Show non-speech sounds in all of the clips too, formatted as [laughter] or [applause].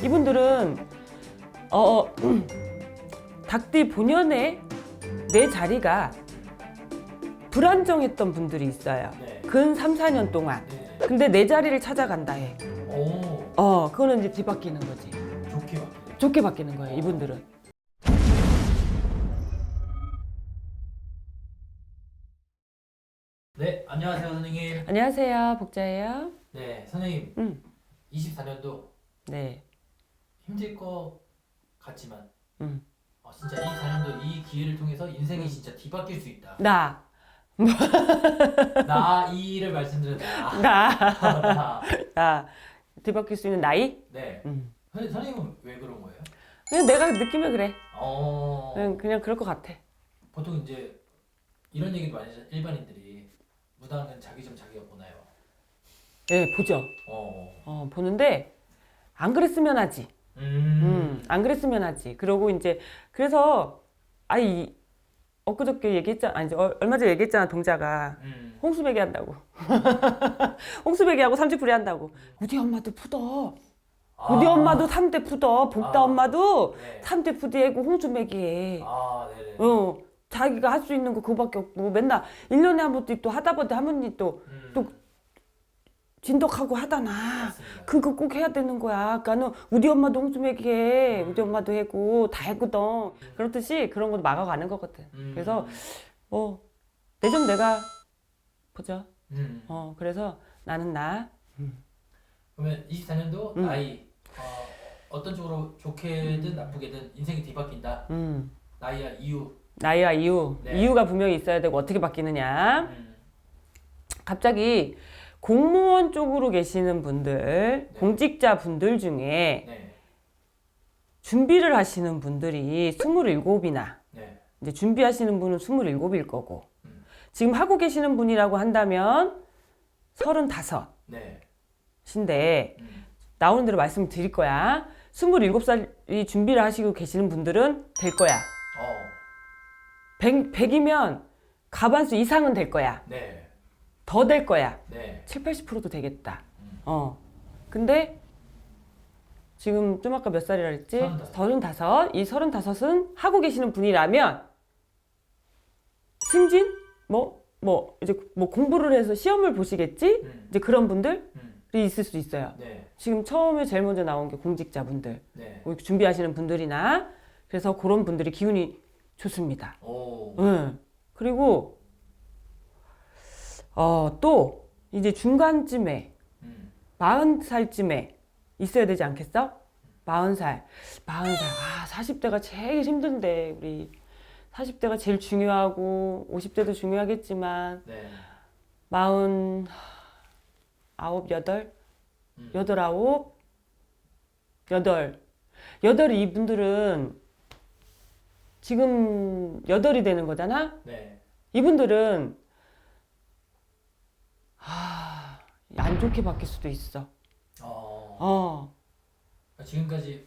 이분들은 어, 어, 닭띠 본연의 내 자리가 불안정했던 분들이 있어요. 네. 근 3, 4년 동안. 네. 근데 내 자리를 찾아간다 해. 오, 어, 그거는 이제 뒤바뀌는 거지. 좋게 바뀌네. 좋게 바뀌는 거예요, 이분들은. 네, 안녕하세요, 선생님. 안녕하세요, 복자예요. 네, 선생님. 음. 24년도 네. 힘들 것 같지만, 음. 어, 진짜 24년도 이 기회를 통해서 인생이 진짜 뒤바뀔 수 있다. 나, 나 이를 말씀드린 나. [laughs] 나, 나. 나. 뒤바뀔 수 있는 나이? 네. 음. 선- 선생님은 왜 그런 거예요? 그냥 내가 느끼면 그래. 어, 그냥, 그냥 그럴 것 같아. 보통 이제 이런 얘기도 많이 하죠. 일반인들이 무당은 자기 좀 자기가 보나요? 예, 보죠. 어, 어, 보는데, 안 그랬으면 하지. 음, 음, 안 그랬으면 하지. 그러고 이제 그래서 아이 엊그저께 얘기했잖아. 아니 어, 얼마 전에 얘기했잖아. 동자가 음, 홍수배기 한다고. [laughs] 홍수배기하고 삼지풀이 한다고. 우리 엄마도 푸더. 우리 아, 엄마도 삼대 푸더. 복다 아. 엄마도 네. 삼대 푸대고 홍수배기 해. 아, 네네. 어. 자기가 할 수 있는 거 그거밖에 없고 맨날 일년에한 번도 또 하다 보다 한 번이 또 음, 또 진덕하고 하다나. 그거 꼭 해야 되는 거야. 그러니까는 우리 엄마도 홍수맥이 해. 우리 엄마도 해고 다 했거든. 그렇듯이 그런 것도 막아가는 거거든. 음, 그래서 뭐내좀 내가 보자. 음. 어 그래서 나는 나. 그러면 24년도 음. 나이 어, 어떤 쪽으로 좋게든 나쁘게든 인생이 뒤바뀐다. 음 나이야 이유. 나이와 이유 네. 이유가 분명히 있어야 되고 어떻게 바뀌느냐. 음, 갑자기 공무원 쪽으로 계시는 분들, 네. 공직자 분들 중에 네, 준비를 하시는 분들이 27이나 네, 이제 준비하시는 분은 27일 거고. 음. 지금 하고 계시는 분이라고 한다면 35인데 네. 음, 나오는 대로 말씀을 드릴 거야. 27살이 준비를 하시고 계시는 분들은 될 거야. 어, 100, 100이면 가반수 이상은 될 거야. 네, 더 될 거야 네. 7, 80%도 되겠다 음. 어 근데 지금 좀 아까 몇 살이라? 서른다섯. 35. 이 35은 하고 계시는 분이라면 승진? 뭐, 뭐, 이제 뭐 공부를 해서 시험을 보시겠지? 음, 이제 그런 분들이 음, 있을 수 있어요. 네, 지금 처음에 제일 먼저 나온 게 공직자분들, 네. 뭐 준비하시는 분들이나 그래서 그런 분들이 기운이 좋습니다. 오, 응. 그리고 어, 또 이제 중간쯤에 음, 40살쯤에 있어야 되지 않겠어? 40살. 40살. 아, 40대가 제일 힘든데, 우리. 40대가 제일 중요하고, 50대도 중요하겠지만, 네. 40, 아홉, 여덟, 음, 여덟, 아홉, 여덟. 여덟이 이분들은 지금 여덟이 되는 거잖아? 네. 이분들은, 아, 안 좋게 바뀔 수도 있어. 어, 어. 지금까지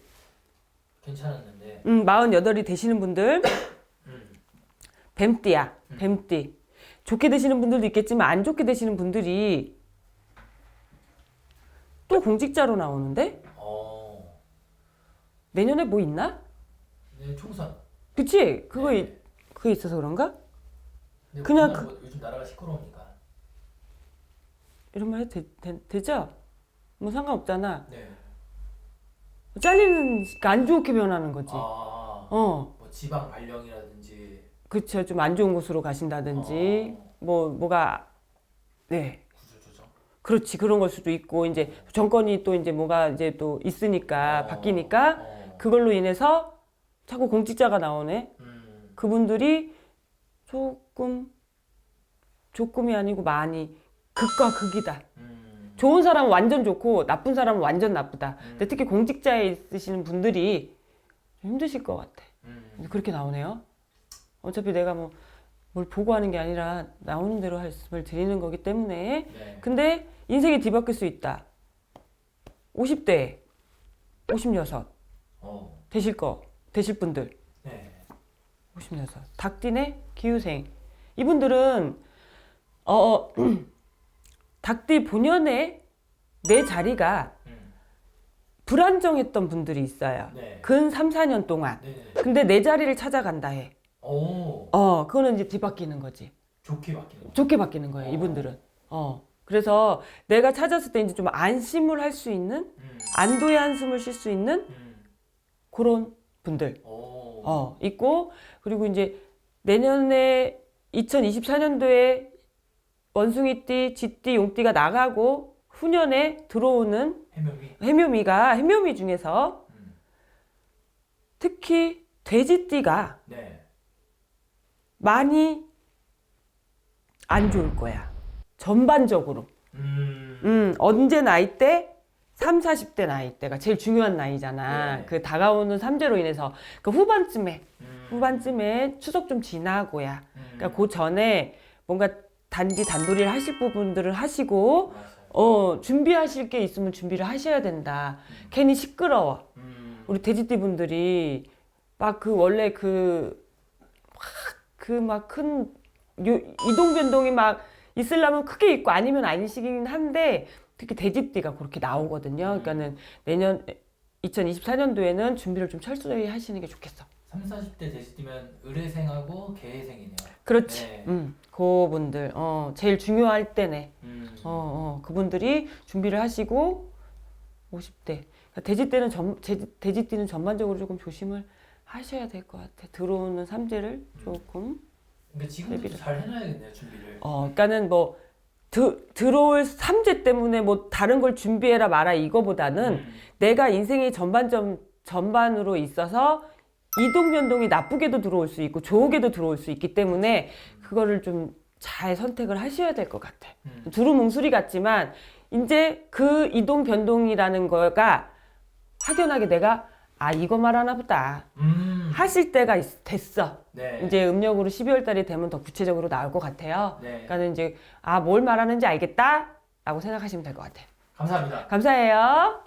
괜찮았는데. 음, 48이 되시는 분들, 음, 뱀띠야. 음. 뱀띠. 좋게 되시는 분들도 있겠지만 안 좋게 되시는 분들이 또 공직자로 나오는데 어, 내년에 뭐 있나? 네, 총선. 그치? 그거 네. 이- 그게 있어서 그런가? 근데 그냥 우리나라 뭐 요즘 나라가 시끄러우니까. 이런 말 해도 되, 되, 죠뭐 상관없잖아. 네. 잘리는 게안 좋게 변하는 거지. 아, 어, 뭐 지방 발령이라든지. 그쵸. 좀안 좋은 곳으로 가신다든지, 어, 뭐, 뭐가, 네. 구조 조정. 그렇지. 그런 걸 수도 있고, 이제 정권이 또 이제 뭐가 이제 또 있으니까, 어, 바뀌니까, 어, 그걸로 인해서 자꾸 공직자가 나오네. 음, 그분들이 조금 조금이 아니고 많이 극과 극이다. 음, 좋은 사람은 완전 좋고 나쁜 사람은 완전 나쁘다. 음. 근데 특히 공직자에 있으시는 분들이 좀 힘드실 것 같아. 음, 그렇게 나오네요. 어차피 내가 뭐 뭘 보고 하는 게 아니라 나오는 대로 말씀을 드리는 거기 때문에 네. 근데 인생이 뒤바뀔 수 있다. 50대 56 어, 되실 거 되실 분들 네. 56. 닭띠네 기후생. 이분들은 어, 어 [clears throat] 닭띠 본연의 내 자리가 음, 불안정했던 분들이 있어요. 네. 근 3, 4년 동안. 네네. 근데 내 자리를 찾아간다 해. 오 어, 그거는 이제 뒤바뀌는 거지. 좋게 바뀌는 거. 좋게 바뀌는 거예요, 어. 이분들은. 어. 그래서 내가 찾았을 때 이제 좀 안심을 할 수 있는, 음. 안도의 한숨을 쉴 수 있는 음. 그런 분들. 오. 어, 있고, 그리고 이제 내년에 2024년도에 원숭이띠, 쥐띠, 용띠가 나가고 후년에 들어오는 해명이. 해묘미가 해묘미 중에서 음. 특히 돼지띠가 네. 많이 안 좋을 거야. 전반적으로. 음. 음, 언제 나이 때? 3, 40대 나이 때가 제일 중요한 나이잖아. 네. 그 다가오는 삼재로 인해서 그 후반쯤에 음. 후반쯤에 추석 좀 지나고야. 음. 그러니까 그 전에 뭔가 단지 단돌이를 하실 부분들을 하시고. 어 준비하실 게 있으면 준비를 하셔야 된다. 음. 괜히 시끄러워. 음. 우리 돼지띠 분들이 막 그 원래 그 그 막 큰 이동 변동이 막 있으려면 크게 있고 아니면 아니시긴 한데 특히 돼지띠가 그렇게 나오거든요. 그러니까는 내년 2024년도에는 준비를 좀 철저히 하시는 게 좋겠어. 3, 40대 돼지띠면 의뢰생하고 개회생이네요. 그렇지. 네. 음, 그분들 어 제일 중요할 때네. 음. 어, 어, 그분들이 준비를 하시고 50대. 그러니까 돼지띠는 전 돼지- 돼지띠는 전반적으로 조금 조심을 하셔야 될 것 같아. 들어오는 삼재를 조금. 그러니까 지금부터. 잘 해놔야겠네요 준비를. 어, 그러니까는 뭐 드, 들어올 삼재 때문에 뭐 다른 걸 준비해라 마라 이거보다는 음. 내가 인생의 전반점 전반으로 있어서 이동 변동이 나쁘게도 들어올 수 있고 좋게도 들어올 수 있기 때문에 그거를 좀 잘 선택을 하셔야 될 것 같아. 음. 두루뭉술이 같지만 이제 그 이동 변동이라는 거가 확연하게 내가 아 이거 말하나 보다 음. 하실 때가 있- 됐어. 네. 이제 음력으로 12월 달이 되면 더 구체적으로 나올 것 같아요. 네. 그러니까는 이제 아 뭘 말하는지 알겠다라고 생각하시면 될 것 같아요. 감사합니다. 감사해요.